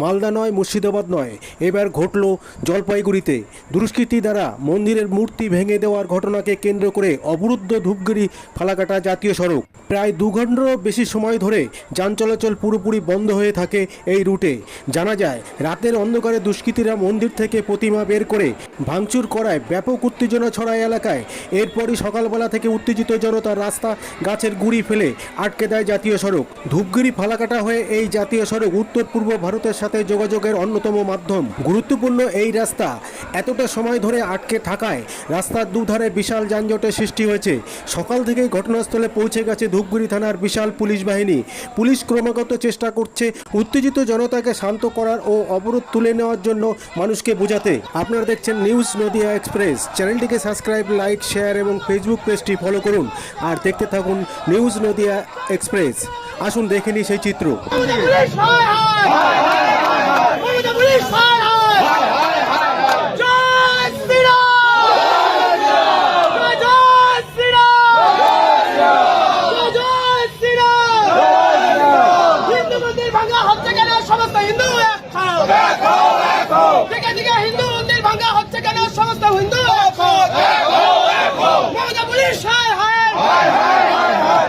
মালদা নয়, মুর্শিদাবাদ নয়। এবার ঘটল জলপাইগুড়িতে। দুষ্কৃতী দ্বারা মন্দিরের মূর্তি ভেঙে দেওয়ার ঘটনাকে কেন্দ্র করে অবরুদ্ধ ধূপগিরি ফালাকাটা জাতীয় সড়ক। প্রায় দু ঘন্টারও বেশি সময় ধরে যান চলাচল পুরোপুরি বন্ধ হয়ে থাকে এই রুটে। জানা যায়, রাতের অন্ধকারে দুষ্কৃতীরা মন্দির থেকে প্রতিমা বের করে ভাঙচুর করায় ব্যাপক উত্তেজনা ছড়ায় এলাকায়। এরপরই সকালবেলা থেকে উত্তেজিত জনতা রাস্তা গাছের গুড়ি ফেলে আটকে দেয় জাতীয় সড়ক। ধূপগিরি ফালাকাটা হয়ে এই জাতীয় সড়ক উত্তর পূর্ব ভারতের সাথে যোগাযোগের অন্যতম মাধ্যম গুরুত্বপূর্ণ এই রাস্তা এতটা সময় ধরে আটকে থাকায় রাস্তার দুধারে বিশাল যানজটের সৃষ্টি হয়েছে সকাল থেকেই ঘটনাস্থলে পৌঁছে গেছে ধূপগুড়ি থানার বিশাল পুলিশ বাহিনী পুলিশ ক্রমাগত চেষ্টা করছে উত্তেজিত জনতাকে শান্ত করার ও অবরোধ তুলে নেওয়ার জন্য মানুষকে বোঝাতে আপনারা দেখছেন নিউজ নদিয়া এক্সপ্রেস চ্যানেলটিকে সাবস্ক্রাইব লাইক শেয়ার এবং ফেসবুক পেজটি ফলো করুন আর দেখতে থাকুন নিউজ নদিয়া এক্সপ্রেস আসুন দেখে সেই চিত্র পুলিশ হায় হায় মমতা পুলিশ হায় হায় জয় শ্রীরাম জয় জয় শ্রীরাম জয় জয় শ্রীরাম হিন্দু মন্দির ভাঙা হচ্ছে কেন সমস্ত হিন্দু এক হও। দিকে দিকে হিন্দু মন্দির ভাঙা হচ্ছে কেন সমস্ত হিন্দু এক হও। মমতা পুলিশ হায় হায়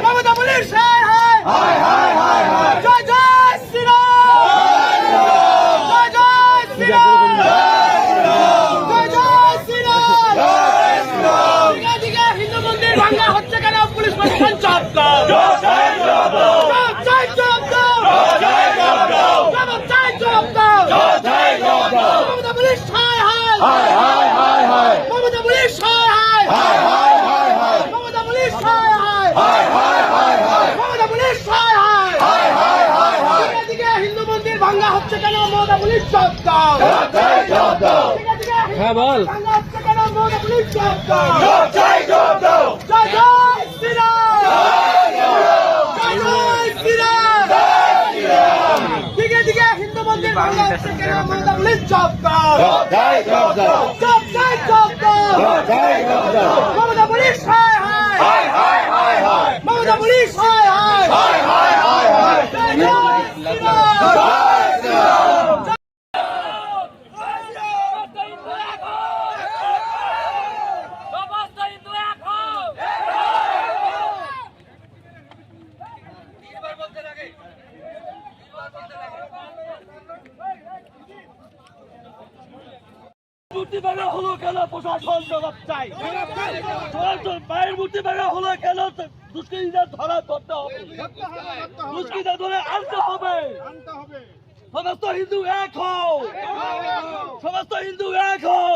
মমতা পুলিশ হায় হায় জয় জয় শ্রীরাম জয় জয় শ্রীরাম জয় জয় শ্রীরাম দিকে দিকে হিন্দু মন্দির ভাঙা হচ্ছে কেন পুলিশ প্রশাসন চাপ দাও চাপ চাই চাপ দাও চাপ চাই চাপ দাও মমতা পুলিশ হায় হায় মমতা পুলিশ হায় হায় মমতা পুলিশ হায় হায় মমতা পুলিশ হায় হায়। দিকে দিকে হিন্দু মন্দির ভাঙ্গা হচ্ছে কেন? মমতা পুলিশ চাপ দাও। হ্যাঁ বল। ভাঙ্গা হচ্ছে কেন? মমতা পুলিশ চাপ দাও জয় জয় শ্রীরাম জয় জয় শ্রীরাম দিকে দিকে হিন্দু মন্দির ভাঙ্গা হচ্ছে কেন মমতা পুলিশ দাও মমতা পুলিশ হায় হায় মমতা পুলিশ হায় হায় জয় জয় শ্রীরাম সমস্ত হিন্দু এক হও মূর্তি ভাঙা হলো কেন? প্রশাসন জবাব চাই। মায়ের মূর্তি ভাঙা হলো কেন? দুষ্কৃতীদের ধরা করতে হবে। দুষ্কৃতীদের ধরে আনতে হবে। সমস্ত হিন্দু এক হও। সমস্ত হিন্দু এক হও।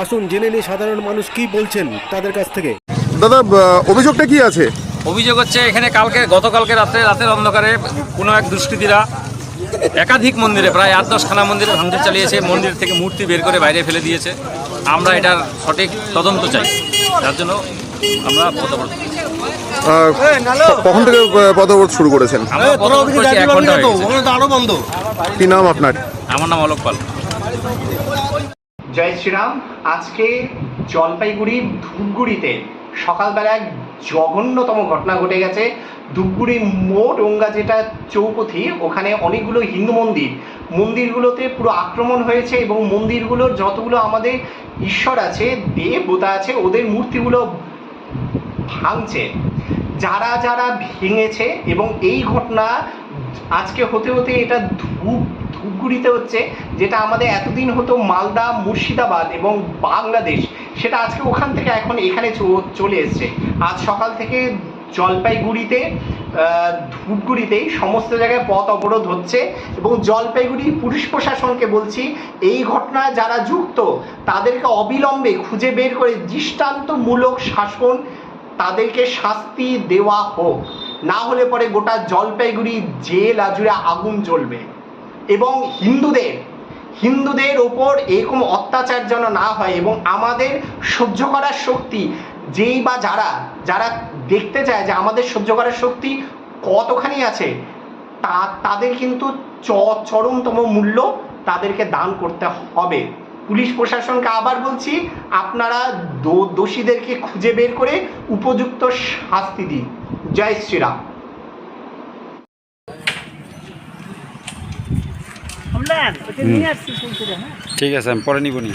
আসুন জেনে নিই সাধারণ মানুষ কি বলছেন তাদের কাছ থেকে। দাদা অভিযোগটা কি আছে? অভিযোগ হচ্ছে এখানে কালকে গতকালকে রাত্রে রাতের অন্ধকারে কোনো এক দুষ্কৃতীরা একাধিক মন্দিরে প্রায় আট দশখানা মন্দিরে ভাঙচুর চালিয়েছে মন্দির থেকে মূর্তি বের করে বাইরে ফেলে দিয়েছে। আমরা এটার সঠিক তদন্ত চাই। যার জন্য আমরা পদবর্তী। কখন থেকে পদব্রত শুরু করেছেন। কি নাম আপনার? আমার নাম অলোক পাল। জয় শ্রীরাম আজকে জলপাইগুড়ি ধূপগুড়িতে সকালবেলা এক জঘন্যতম ঘটনা ঘটে গেছে। ধূপগুড়ি মোট ওঙ্গা যেটা চৌপথি ওখানে অনেকগুলো হিন্দু মন্দির। মন্দিরগুলোতে পুরো আক্রমণ হয়েছে এবং মন্দিরগুলোর যতগুলো আমাদের ঈশ্বর আছে দেবতা আছে ওদের মূর্তিগুলো ভাঙছে। যারা যারা ভেঙেছে এবং এই ঘটনা আজকে হতে হতে এটা ধূপ, ধূপগুড়িতে হচ্ছে, যেটা আমাদের এতদিন হতো মালদা, মুর্শিদাবাদ এবং বাংলাদেশ, সেটা আজকে ওখান থেকে এখন এখানে চলে এসছে। আজ সকাল থেকে জলপাইগুড়িতে ধূপগুড়িতেই সমস্ত জায়গায় পথ অবরোধ হচ্ছে এবং জলপাইগুড়ি পুলিশ প্রশাসনকে বলছি, এই ঘটনায় যারা যুক্ত, তাদেরকে অবিলম্বে খুঁজে বের করে দৃষ্টান্তমূলক শাসন তাদেরকে শাস্তি দেওয়া হোক। না হলে পরে গোটা জলপাইগুড়ি জেল আজুড়ে আগুন জ্বলবে। এবং হিন্দুদের হিন্দুদের ওপর এরকম অত্যাচার যেন না হয় এবং আমাদের সহ্য করার শক্তি যেই বা যারা যারা দেখতে চায় যে আমাদের সহ্য করার শক্তি কতখানি আছে তা তাদের কিন্তু চ- চরমতম মূল্য তাদেরকে দান করতে হবে। পুলিশ প্রশাসনকে আবার বলছি আপনারা দো- দোষীদেরকে খুঁজে বের করে উপযুক্ত শাস্তি দিন। জয় শ্রীরাম। ঠিক আছে আমি পরে নিবনি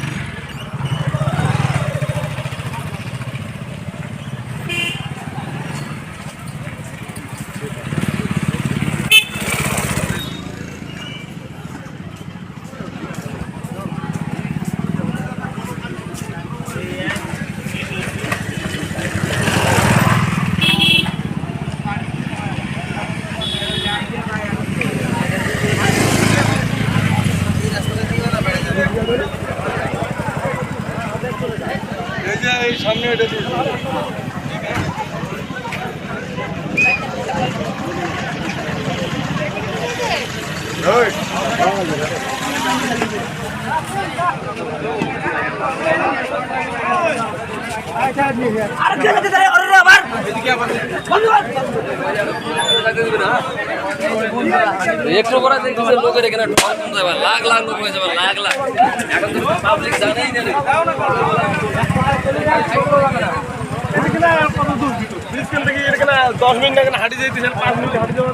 একটু করে দেখতেছে লোকের এখানে ঢল যাবে লাখ লাখ লোক হয়ে যাবে, লাখ লাখ। এখন। দশ মিনিট এখানে হাঁটি যাইতেছে পাঁচ মিনিট হাঁটি যাবে